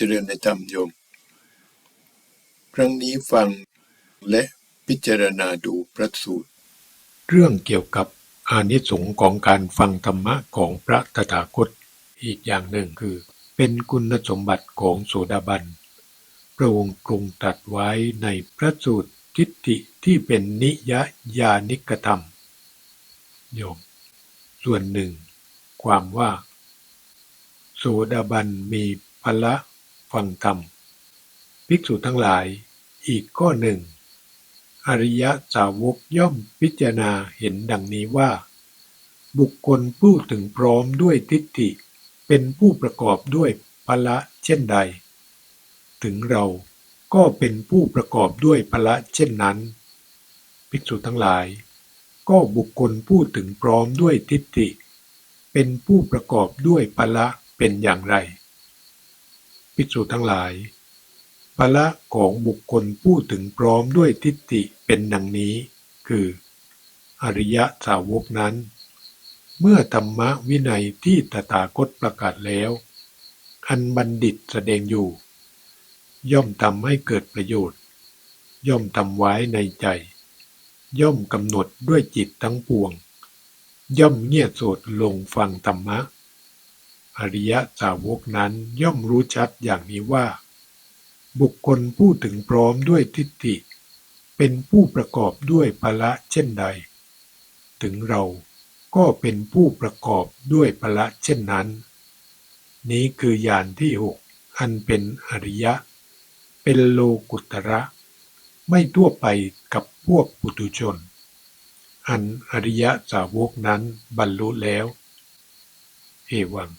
เจริญในธรรมโยม ครั้งนี้ฟังและพิจารณาดูพระสูตร เรื่องเกี่ยวกับอานิสงส์ของการฟังธรรมะของพระตถาคตอีกอย่างหนึ่งคือ เป็นคุณสมบัติของโสดาบันพระองค์ทรงตรัสไว้ในพระสูตรทิฏฐิที่เป็นนิยญาณิกธรรม โยม ส่วนหนึ่ง ความว่า โสดาบันมีพละ ฟังธรรม ภิกษุทั้งหลาย อีกข้อหนึ่ง อริยสาวกย่อมพิจารณาเห็นดังนี้ว่า บุคคลผู้ถึงพร้อมด้วยทิฏฐิ เป็นผู้ประกอบด้วยพละเช่นใด ถึงเราก็เป็นผู้ประกอบด้วยพละเช่นนั้น ภิกษุทั้งหลาย ก็บุคคลผู้ถึงพร้อมด้วยทิฏฐิ เป็นผู้ประกอบด้วยพละเป็นอย่างไร ภิกษุทั้งหลายพละของบุคคลผู้ถึงพร้อมด้วยทิฏฐิเป็นดังนี้ คือ อริยสาวกนั้น เมื่อธรรมวินัยที่ตถาคตประกาศแล้ว อันบัณฑิตแสดงอยู่ ย่อมทำให้เกิดประโยชน์ ย่อมทำไว้ในใจ ย่อมกำหนดด้วยจิตทั้งปวง ย่อมเงียบโสดลงฟังธรรมะ อริยสาวกนั้นย่อมรู้ชัดอย่างนี้ว่า บุคคลผู้ถึงพร้อมด้วยทิฏฐิ เป็นผู้ประกอบด้วยพละเช่นใด ถึงเราก็เป็นผู้ประกอบด้วยพละเช่นนั้น นี้คือญาณที่หกอันเป็นอริยะ เป็นโลกุตระ ไม่ทั่วไปกับพวกปุถุชน อันอริยสาวกนั้นบรรลุแล้ว เอวัง